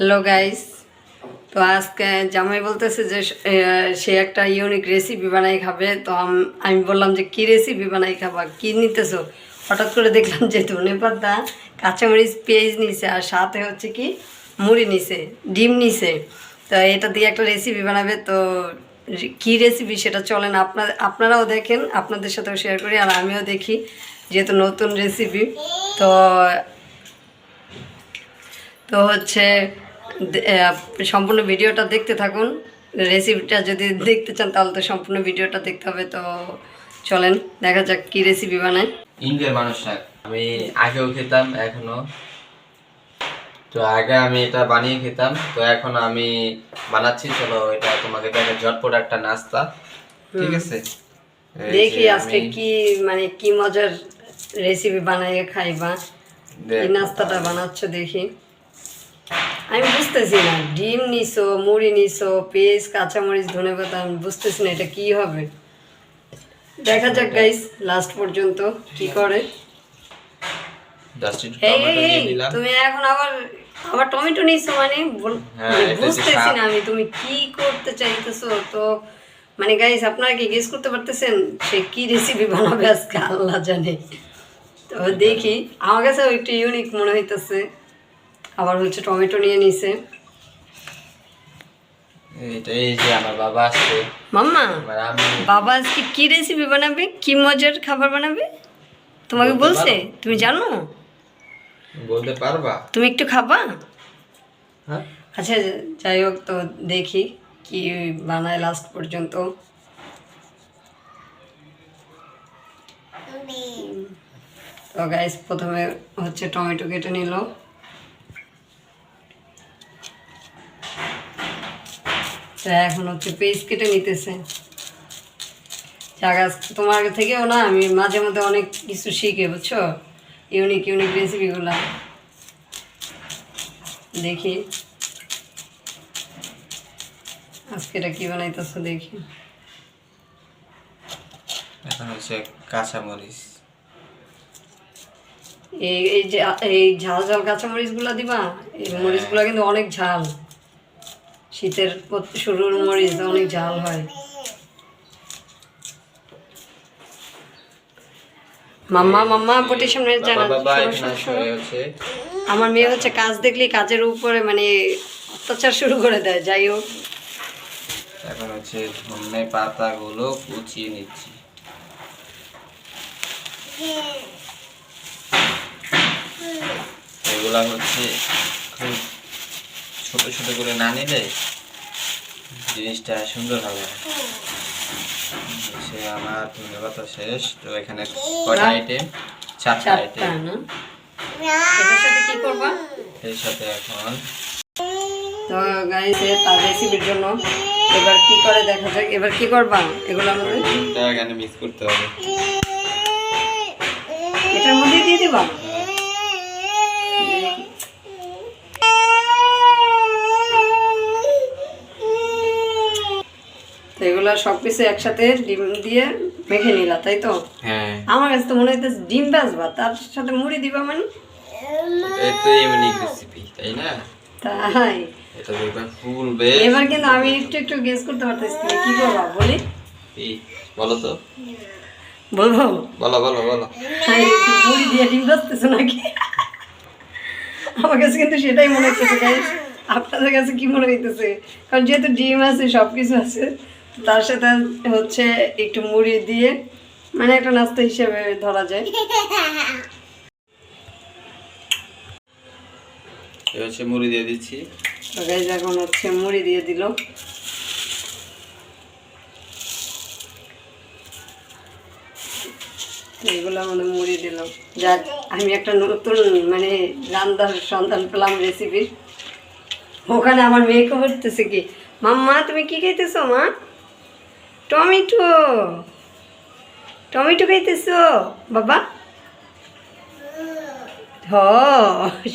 Hello guys তো আজকে জামাই বলতেছে যে সে একটা ইউনিক রেসিপি বানাই খাবে। তো আমি বললাম যে, কি রেসিপি বানাই খাবা? কি নিতেছো? হঠাৎ করে দেখলাম যে, ধনে পাতা, কাঁচামরিচ, পেঁয়াজ নিছে, আর সাথে হচ্ছে কি, মুড়ি নিছে, ডিম নিছে। তো এটা দিয়ে একটা রেসিপি বানাবে। তো কি রেসিপি সেটা চলেন আপনার আপনারাও দেখেন, আপনাদের সাথেও শেয়ার করি, আর আমিও দেখি, যেহেতু নতুন রেসিপি তো তো হচ্ছে সম্পূর্ণ ভিডিওটা দেখতে থাকুন। রেসিপিটা যদি দেখতে চান তাহলে তো সম্পূর্ণ ভিডিওটা দেখতে হবে। তো চলেন দেখা যাক কি রেসিপি বানায়। ইন্ডিয়ার মানুষরা আমি আগেও খেতাম এখনও। তো আগে আমি এটা বানিয়ে খেতাম। তো এখন আমি বানাচ্ছি। চলো এটা তোমাকে দেখে ঝটপট একটা নাস্তা। ঠিক আছে? দেখি আজকে কি মানে কি মজার রেসিপি বানাইয়ে খাইবা। এই নাস্তাটা বানাচ্ছ দেখি। আমি বুঝতেছি না ডিম নিছো মুড়ি নিছো পেঁয়াজ কাঁচামরিচ ধনে পাতা আমি বুঝতেছি না এটা কি হবে। দেখা যাক গাইস লাস্ট পর্যন্ত কি করে। তুমি এখন আবার আবার টমেটো নিছো মানে? হ্যাঁ, মানে বুঝতেছি না আমি তুমি কি করতে চাইতেছো? তো মানে গাইস আপনারা কি গেস করতে পারতেছেন সে কি রেসিপি বানাবে আজকে? আল্লাহ জানে। তো দেখি আমার কাছে একটু ইউনিক মনে হইতেছে। আবার হচ্ছে টমেটো নিয়ে নিছে। এইটা এই যে আমার বাবা আসছে। মাম্মা বাবা আজকে কি রেসিপি বানাবে? কি মজার খাবার বানাবে? তোমাকে বলছে? তুমি জানো? বলতে পারবা? তুমি একটু খাবা? হ্যাঁ। আচ্ছা যাই হোক তো দেখি কি বানায় লাস্ট পর্যন্ত। তো গাইস প্রথমে হচ্ছে টমেটো কেটে নিল। তো এখন হচ্ছে পেস্ট কেটে নিতেছে। জায়গা তোমার থেকেও না আমি মাঝে মধ্যে অনেক কিছু শিখে বুঝছ? ইউনিক ইউনিক রেসিপিগুলা দেখি। আজকে এটা কি বানাইতেছো দেখি। এখন হচ্ছে কাঁচামরিচ। এই এই যে এই ঝাল ঝাল কাঁচা মরিচগুলো দিবা এই মরিচগুলো কিন্তু অনেক ঝাল। শীতের শুরুর মরিচ অনেক ঝাল হয়। মাম্মা মাম্মা বটির সামনে জানা আমার মেয়ে হচ্ছে কাজ দেখলে কাজের উপরে মানে অত্যাচার শুরু করে দেয় যাই হোক। এখন হচ্ছে ধনে পাতাগুলো কুচিয়ে নিচ্ছি। এগুলা হচ্ছে খুব ছোট ছোট করে না নিলে জিনিসটা সুন্দর হবে সে আমার ধনে পাতা শেষ। তো এখানে কয়টা না। আইটেম চারটা আইটেম না? এটার সাথে কি করবা? এর সাথে এখন তো গাইছে তার রেসিপির জন্য এবার কি করে দেখা যাক? এবার কি করবা? এগুলো আমাদের? এখানে মিক্স করতে হবে। এটার মধ্যে দিয়ে দিবা? এগুলো সব কিছু একসাথে ডিম দিয়ে মেখে নিলা তাই তো? হ্যাঁ। আমার কাছে তো মনে হইতেছে ডিম তার সাথে মুড়ি দিবা মানে? তো রেসিপি তাই না? তাই। এটা ফুলবে এবার কিন্তু আমি একটু একটু গেস করতে পারতেছি কি করবা বলি? বলো তো। বলব? বলো বলো বলো। মুড়ি দিয়ে ডিম নাকি? আমার কাছে কিন্তু সেটাই মনে হচ্ছে আপনাদের কাছে কি মনে হইতেছে? কারণ যেহেতু ডিম আছে সব কিছু আছে তার সাথে হচ্ছে একটু মুড়ি দিয়ে মানে একটা নাস্তা হিসেবে ধরা যায়। হচ্ছে মুড়ি দিয়ে দিচ্ছি। এখন হচ্ছে মুড়ি দিয়ে দিল। এগুলো মুড়ি যাক আমি একটা নতুন মানে রান্নার সন্ধান পেলাম রেসিপির ওখানে আমার মেয়েকে হচ্ছে কি মাম্মা তুমি কি খাইতেছো মা? টমেটো। টমেটো খাইতেছো? বাবা? হ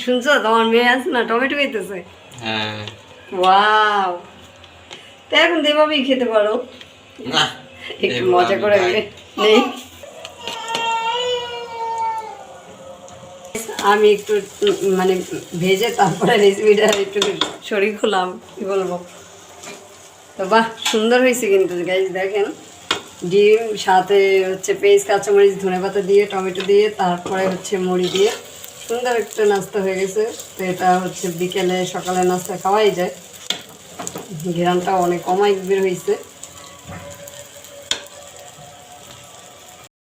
শুনছো? তোমার মেয়ে আছে না টমেটো খাইতেছে? হ্যাঁ। ওয়াও। তো এখন দেবাবি খেতে পারো। একটু মজা করে নেই। আমি একটু মানে ভেজে তারপরে রেসিপিটা একটু শরীর হলাম কি বলব? তো বাহ, সুন্দর হয়েছে কিন্তু গাইজ দেখেন। ডিম, সাথে হচ্ছে পেঁয়াজ কাঁচামরিচ, ধনে পাতা দিয়ে, টমেটো দিয়ে, তারপরে হচ্ছে মুড়ি দিয়ে। সুন্দর একটা নাস্তা হয়ে গেছে। তো এটা হচ্ছে বিকেলে সকালে নাস্তা খাওয়াই যায়। ঘেরানটা অনেক কমাই বের হয়েছে।